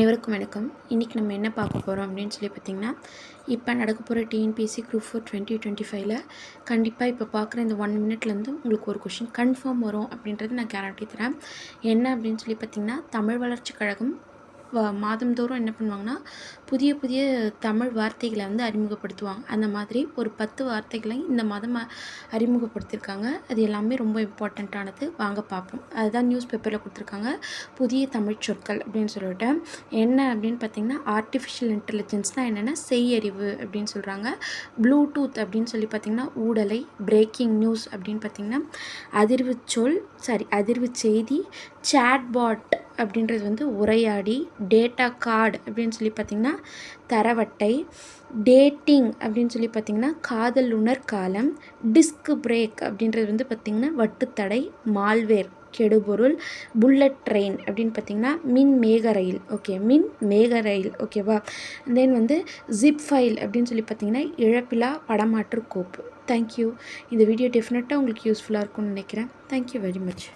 அனைவருக்கும் வணக்கம். இன்றைக்கி நம்ம என்ன பார்க்க போகிறோம் அப்படின்னு சொல்லி பார்த்திங்கன்னா இப்போ நடக்க போகிற TNPSC group four twenty twenty ஃபைவ்ல கண்டிப்பாக இப்போ பார்க்குற இந்த ஒன் மினிட்லேருந்து உங்களுக்கு ஒரு கொஷின் கன்ஃபார்ம் வரும் அப்படின்றது நான் கேரண்டி தரேன். என்ன அப்படின்னு சொல்லி பார்த்திங்கன்னா தமிழ் வளர்ச்சி கழகம் மாதந்தோறும் என்ன பண்ணுவாங்கன்னா புதிய புதிய தமிழ் வார்த்தைகளை வந்து அறிமுகப்படுத்துவாங்க. அந்த மாதிரி ஒரு பத்து வார்த்தைகளை இந்த மாதம் அறிமுகப்படுத்தியிருக்காங்க அது எல்லாமே ரொம்ப இம்பார்ட்டண்ட்டானது வாங்க பார்ப்போம் அதுதான் நியூஸ் பேப்பரில் கொடுத்துருக்காங்க. புதிய தமிழ் சொற்கள் அப்படின்னு சொல்லிட்டு. என்ன அப்படின்னு பார்த்தீங்கன்னா ஆர்டிஃபிஷியல் இன்டெலிஜென்ஸ்னால் என்னென்னா செய்யறிவு அப்படின்னு சொல்கிறாங்க ப்ளூடூத் அப்படின்னு சொல்லி பார்த்தீங்கன்னா ஊடலை பிரேக்கிங் நியூஸ் அப்படின்னு பார்த்தீங்கன்னா அதிர்வு சொல் சாரி அதிர்வு செய்தி சேட்பாட் அப்படின்றது வந்து உரையாடி டேட்டா கார்டு அப்படின்னு சொல்லி பார்த்திங்கன்னா தரவட்டை டேட்டிங் அப்படின்னு சொல்லி பார்த்திங்கன்னா காதல் உணர் காலம் டிஸ்க் பிரேக் அப்படின்றது வந்து பார்த்திங்கன்னா வட்டுத்தடை மால்வேர் கெடுபொருள் புல்லட் ட்ரெயின் அப்படின்னு பார்த்திங்கன்னா மின் மேக ரயில். ஓகே மின் மேக ரயில். ஓகேவா தென் வந்து ஜிப் ஃபைல் அப்படின்னு சொல்லி பார்த்திங்கன்னா இழப்பிலா படமாற்று கோப்பு. தேங்க்யூ இந்த வீடியோ டெஃபினட்டாக உங்களுக்கு யூஸ்ஃபுல்லாக இருக்கும்னு நினைக்கிறேன். Thank you very much